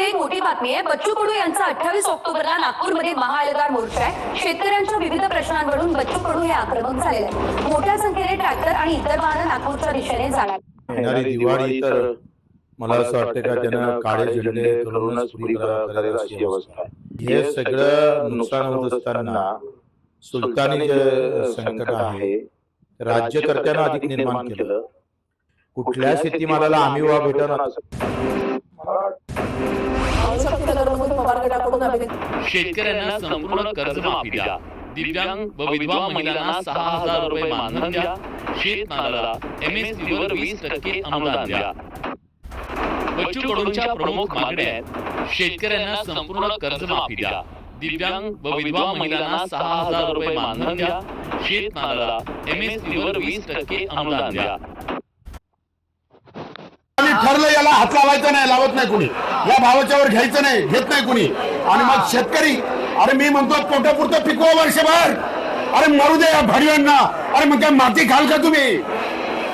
पुढे एक मोठी बातमी आहे. बच्चू कडू यांचा अठ्ठावीस ऑक्टोबरला नागपूरमध्ये महाएल्गार मोर्चा आहे. शेतकऱ्यांच्या विविध प्रश्नांवरून बच्चू कडू हे आक्रमक झालेले आहेत. मोठ्या संख्येने ट्रॅक्टर आणि इतर वाहनं नागपूरच्या दिशेने जाणार दिवाळी तर मला असं वाटतं का त्यानं काळे झेंडे करूनच पुरी करा- करेल अशी अवस्था आहे. हे सगळं नुकसान होत असताना सुलतानी जे संकट आहे राज्यकर्त्यांना अधिक निर्माण केलं. कुठल्या शेतीमालाला आम्ही वा भेटणार? पवार गटाकडून अभिनेत्री शेतकऱ्यांना संपूर्ण कर्जमाफी द्या. दिव्यांग व विधवा महिलांना सहा हजार रुपये मानधन द्या. शेतमालाला एमएसपी वर वीस टक्के अनुदान द्या. बच्चू कडूंच्या प्रमुख मागण्या आहेत. शेतकऱ्यांना संपूर्ण कर्जमाफी द्या. दिव्यांग व विधवा महिलांना सहा हजार रुपये मानधन द्या. शेतमालाला एमएसपी वर वीस टक्के अनुदान द्या. ठरलं याला हात लावायचा नाही लावत नाही कुणी. या भावाच्यावर घ्यायचं नाही घेत नाही कुणी. आणि मग शेतकरी अरे मी म्हणतो पोटापुरतं पिकवा वर्षभर. अरे मरू दे या भाडीवांना अरे मग काय माती खाल का तुम्ही?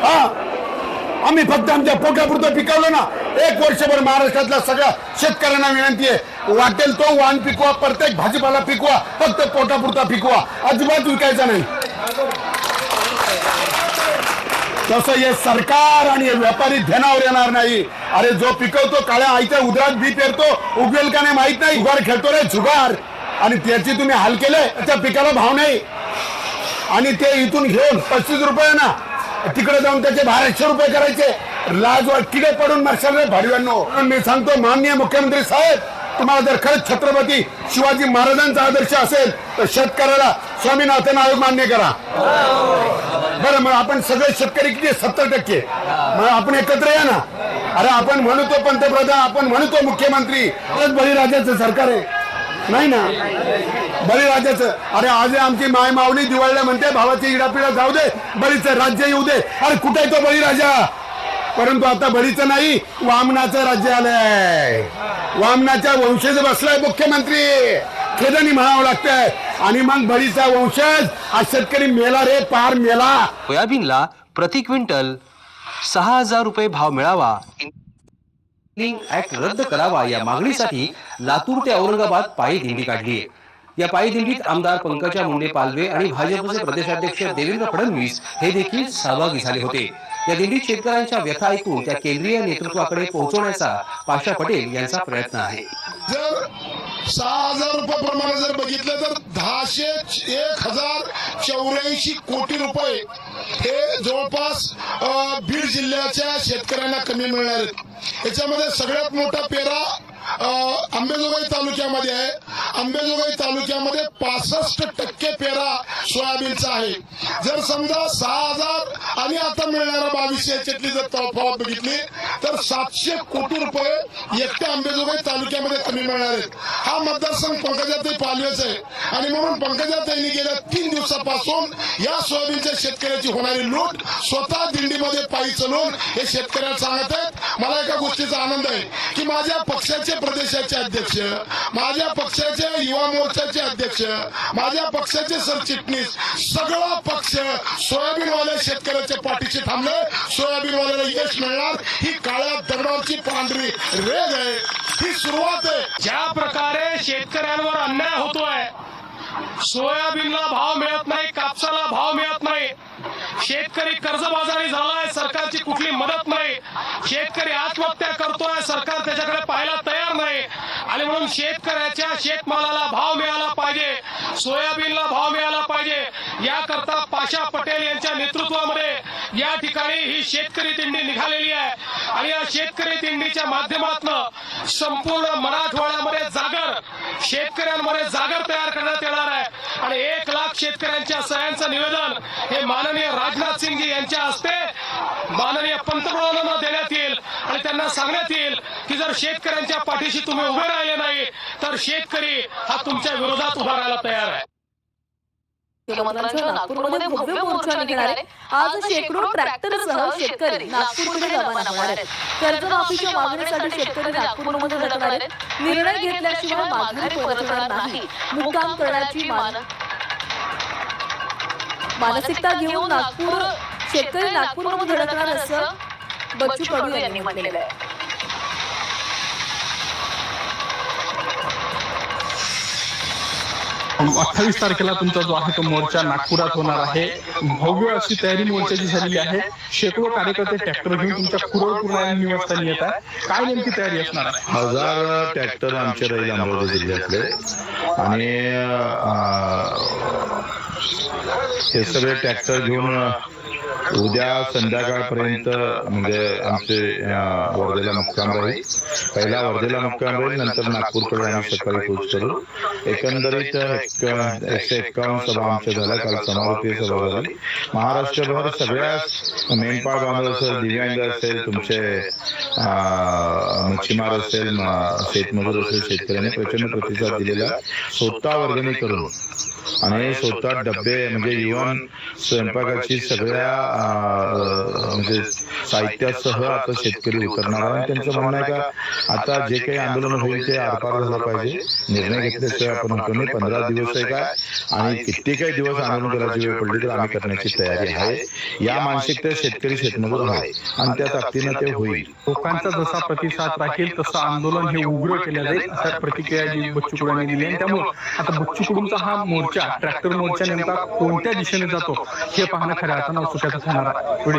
हा? आम्ही फक्त आमच्या पोटापुरतं पिकवलं ना. एक वर्षभर महाराष्ट्रातल्या सगळ्या शेतकऱ्यांना विनंती आहे. वाटेल तो वाण पिकवा प्रत्येक भाजीपाला पिकवा फक्त पोटापुरता पिकवा. अजिबात विकायचा नाही. तसं हे सरकार आणि व्यापारी ध्यानावर येणार नाही. अरे जो पिकवतो काळ्या आईच्या उदरात बी पेरतो उगवेल का नाही माहीत नाही. जुगार खेळतो रे जुगार आणि त्याची तुम्ही हाल केले त्या पिकाला भाव नाही. आणि ते इथून घेऊन पस्तीस रुपये ना तिकडे जाऊन त्याचे बाराशे रुपये करायचे. लाज किडे पडून मरशाल रे भाडव्यांनो. मी सांगतो माननीय मुख्यमंत्री साहेब तुम्हाला जर खरंच छत्रपती शिवाजी महाराजांचा आदर्श असेल तर शेतकऱ्याला स्वामीनाथन आयोग मान्य करा. बरं मग आपण सगळे शेतकरी किती सत्तर टक्के. मग आपण एकत्र या ना. अरे आपण म्हणतो पंतप्रधान आपण म्हणतो मुख्यमंत्री. खरंच बळीराजाचं सरकार आहे. नाही ना? बळीराजाचं. अरे आज आमची माय मावणी दिवाळीला म्हणते भावाची इडापिडा जाऊ दे बळीचं राज्य येऊ दे. अरे कुठे येतो तो बळीराजा? परंतु आता बळीचं नाही वामनाचं राज्य आलंय वामनाच्या वंशज बसलाय मुख्यमंत्री. खेदानी म्हणावं लागतंय. आणि मग बळीचा वंशज हा शेतकरी मेला रे पार मेला. सोयाबीनला प्रति क्विंटल सहा हजार रुपये भाव मिळावा. ऍक्ट रद्द करावा या मागणीसाठी लातूर ते औरंगाबाद पायी दिंडी काढली. या पायी दिंडीत आमदार पंकजा मुंडे पालवे आणि भाजपचे प्रदेशाध्यक्ष देवेंद्र फडणवीस हे देखील सहभागी झाले होते. या दिंडीत शेतकऱ्यांच्या व्यथा ऐकून त्या केंद्रीय नेतृत्वाकडे पोहोचवण्याचा पाशा पटेल यांचा प्रयत्न आहे. जर सहा हजार रुपये प्रमाणे जर बघितलं तर दहाशे एक हजार चौऱ्याऐंशी कोटी रुपये हे जवळपास बीड जिल्ह्याच्या शेतकऱ्यांना कमी मिळणार आहेत. याच्यामध्ये सगळ्यात मोठा पेरा अ, अंबेजोगाई तालुक्यामध्ये आहे. अंबेजोगाई तालुक्यामध्ये पासष्ट टक्के पेरा सोयाबीनचा आहे. जर समजा सहा हजार आणि आता मिळणारा बावीसशे याच्यातली जर तफावत बघितली तर सातशे कोटी रुपये एकट्या अंबेजोगाई तालुक्यामध्ये कमी मिळणार आहेत. हा मतदारसंघ पंकजाताई पालवेच आहे. आणि म्हणून पंकजाताईंनी गेल्या तीन दिवसापासून या सोयाबीनच्या शेतकऱ्याची होणारी लूट स्वतः दिंडीमध्ये पायी चलून हे शेतकऱ्याला सांगत आहेत. मला एका गोष्टीचा आनंद आहे की माझ्या पक्षाचे प्रदेशाचे अध्यक्ष माझ्या पक्षाचे युवा मोर्चाचे अध्यक्ष माझ्या पक्षाचे सरचिटणीस सगळा पक्ष सोयाबीनवाल्या शेतकऱ्याच्या पाठीशी थांबले सोयाबीनवाल्याला यश मिळणार. ही काळ्या दगडावरची पांढरी रेग आहे. ही सुरुवात आहे. ज्या प्रकारे शेतकऱ्यांवर अन्याय होतोय सोयाबीनला भाव मिळत नाही कापसाला भाव मिळत नाही शेतकरी कर्जबाजारी झालाय सरकारची कुठली मदत नाही शेतकरी आत्महत्या करतोय सरकार त्याच्याकडे पाहायला तयार आणि म्हणून शेतकऱ्याच्या शेतमालाला भाव मिळाला पाहिजे. सोयाबीनला भाव मिळाला पाहिजे. याकरता पाशा पटेल यांच्या नेतृत्वामध्ये या ठिकाणी ही शेतकरी दिंडी निघालेली आहे. आणि या शेतकरी दिंडीच्या माध्यमातून संपूर्ण मराठवाड्यामध्ये जागर शेतकऱ्यांमध्ये जागर तयार करण्यात येणार आहे. आणि एक लाख शेतकऱ्यांच्या माननीय राजनाथ सिंगजी यांच्या हस्ते माननीय पंतप्रधानांना देण्यात येईल आणि त्यांना सांगण्यात येईल की जर शेतकऱ्यांच्या पाठीशी तुम्ही उभे राहिले नाही तर शेतकरी हा तुमच्या विरोधात उभा राहायला तयार आहे. नागपूरमध्ये भव्य मोर्चा निघणार आहे आज शेकडो ट्रॅक्टरसह शेतकरी नागपूरकडे रवाना होणार आहेत. कर्जमाफीच्या मागणीसाठी शेतकरी नागपूरमध्ये आहेत. निर्णय घेतल्याशिवाय माघारी परतणार नाही. मुक्काम करण्याची मान मानसिकता घेऊन नागपूर शेतकरी नागपूरमध्ये धडकणार असं बच्चू कडू यांनी म्हटलेलं आहे. अठ्ठावीस तारखेला तुमचा जो आहे तो मोर्चा नागपुरात होणार आहे. भव्य अशी तयारी मोर्चाची झालेली आहे. शेकडो कार्यकर्ते ट्रॅक्टर घेऊन तुमच्या कुरळपूरला निवासस्थानी येत आहे. काय नेमकी तयारी असणार आहे? हजार ट्रॅक्टर आमचे राहील अमरावती जिल्ह्यातले. आणि हे सगळे ट्रॅक्टर घेऊन उद्या संध्याकाळपर्यंत म्हणजे आमचे वर्धेला मुक्काम राहील. पहिला वर्धेला मुक्काम राहील नंतर नागपूरकडे आम्ही सकाळी पोच करू. एकंदरीत एकशे एक्कावन्न सभा आमच्या झाल्या काल समारोपीय सभा झाली. महाराष्ट्रभर सगळ्या मेंढपाळ बांधव असेल दिव्यांग असेल तुमचे मच्छीमार असेल शेतमजूर असेल शेतकऱ्यांनी प्रचंड प्रतिसाद दिलेला. स्वतः वर्गणी करून आणि स्वतः डबे म्हणजे इव्हन स्वयंपाकाची सगळ्या म्हणजे साहित्यासह आता शेतकरी उतरणार. आणि त्यांचं म्हणणं आहे का आता जे काही आंदोलन होईल ते आरपार झालं पाहिजे. निर्णय घेतल्याशिवाय आपण होतो नाही पंधरा दिवस आहे काय आणि किती काही दिवस आंदोलन करायची वेळ पडली तर आम्ही करण्याची तयारी आहे. या मानसिकतेत शेतकरी शेतमजूर आहे. आणि त्या ताकदीनं ते होईल. लोकांचा जसा प्रतिसाद राहील तसं आंदोलन हे उग्र केलं जाईल अशा प्रतिक्रिया जी बच्चू कडू यांनी दिली आणि त्यामुळे आता बच्चू कडूंचा हा मोर्चा ट्रॅक्टर मोर्चा नेमका कोणत्या दिशेने जातो हे पाहणं खऱ्या अर्थानं उत्सुकाचं ठरणार आहे.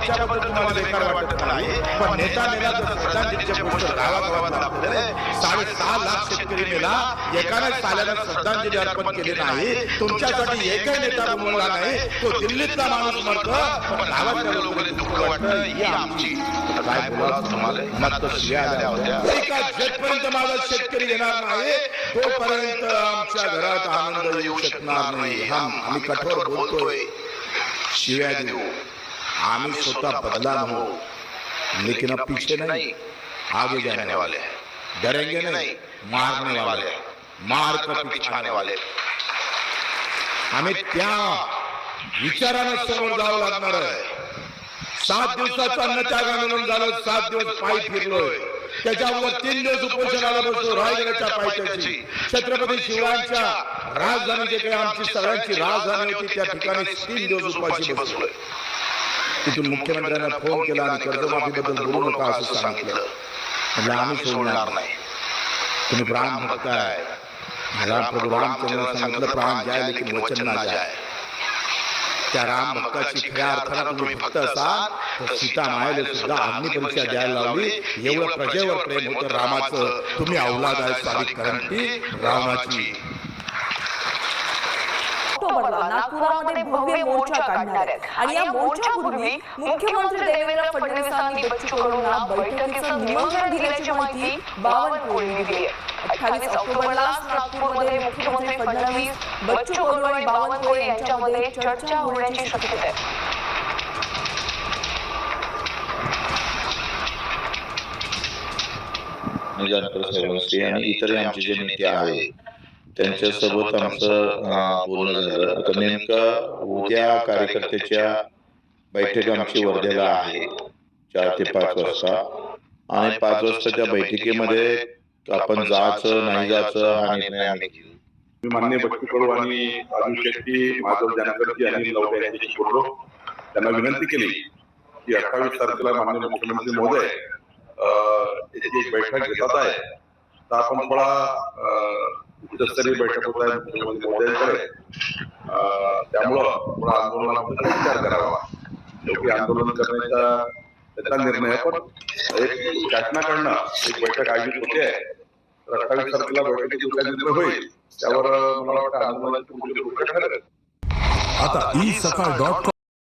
तिच्याबद्दल तुम्हाला बेकार वाटत नाही पण नेता मेला तर श्रद्धांजलीचे पोस्टर गावागावात दाखवले साडेसहा लाख शेतकरी मेला एकाने साल्याला श्रद्धांजली अर्पण केली नाही तुमच्यासाठी एकही नेता गमवला नाही तो दिल्लीतला माणूस म्हणतो पण गावातल्या लोकांनी दुःख वाटतं ही आमची. काय बोला तुम्हाला? मनात शिव्या आल्या होत्या. माझा शेतकरी येणार नाही तोपर्यंत आमच्या घरात आनंद येऊ शकणार नाही. हम आम्ही कठोर बोलतोय. शिव्या देऊ. आम्ही स्वतः बदला हो। लेकिन अब पीछे नहीं। आगे जाने वाले। हैं डरेंगे नहीं। मारने वाले। हैं. मार कर पिछाने वाले। आम्ही त्या विचारानं समोर जावं लागणार आहे? सात दिवसाचं अन्नत्याग आंदोलन झालं सात दिवस पायी फिरलोय. त्याच्यावर तीन दिवस उपोषणाला बसलो रायगडाच्या पायथ्याची छत्रपती शिवरायांच्या राजधानी जे काही आमची सगळ्यांची राजधानी होती त्या ठिकाणी तीन दिवस उपाशी बसलोय. तिथून मुख्यमंत्र्यांना फ़ोन केला आणि कर्जमाफीबद्दल बोलू नका असं सांगितलं म्हणजे आम्ही सोडणार नाही। तुम्ही प्राण भक्त आहे राम प्रभू रामचंद्र सांगितलं प्राण जाय लेकिन वचन ना जाय त्या राम भक्ताची खऱ्या अर्थानं तुम्ही भक्त असाल तर सीता मायेला सुद्धा अग्नी परीक्षा द्यायला लावली एवढं प्रजेवर प्रेम होतं रामाचं तुम्ही अवलाद आहे सारी करंटी रामाची ऑक्टोबरला नागपुरामध्ये भव्य मोर्चा काढणार आहेत आणि या मोर्चापूर्वी मुख्यमंत्री देवेंद्र फडणवीसांनी बच्चू कडूंना बैठकीचं निमंत्रण दिल्याची माहिती बावनकुळेंनी दिली. आहे अठ्ठावीस ऑक्टोबरला नागपूरमध्ये मुख्यमंत्री फडणवीस बच्चू कडू आणि बावनकुळे यांच्यामध्ये चर्चा होण्याची शक्यता आहे. आणि इतरही आमचे जे नेते आहेत त्यांच्यासोबत आमचं बोलणं झालं. आता नेमकं उद्या कार्यकर्त्याच्या बैठक आमची वर्धेला आहे चार ते पाच वाजता. आणि पाच वाजताच्या बैठकीमध्ये आपण जायचं नाही जायचं हा निर्णय आम्ही घेऊ. मी मान्य भट्टी कडू आणि राजू शेट्टी माधव जानकरजी आणि लवकर यांच्याशी बोललो. त्यांना विनंती केली की अठ्ठावीस तारखेला माननीय मुख्यमंत्री महोदय याची एक बैठक घेतात आहे. तर आपण थोडा उच्चस्तरीय बैठक होत आहे मुख्यमंत्री महोदयांकडे. त्यामुळं थोडा आंदोलनाबद्दल विचार करावा. शेवटी आंदोलन करण्याचा त्याचा निर्णय पण एक शासनाकडनं एक बैठक आयोजित होते आहे. तर अठ्ठावीस तारखेला बैठकीची जो काही निर्णय होईल त्यावर मला वाटतं आंदोलनाची पुढची भूमिका ठरेल. आता ई सकाळ डॉट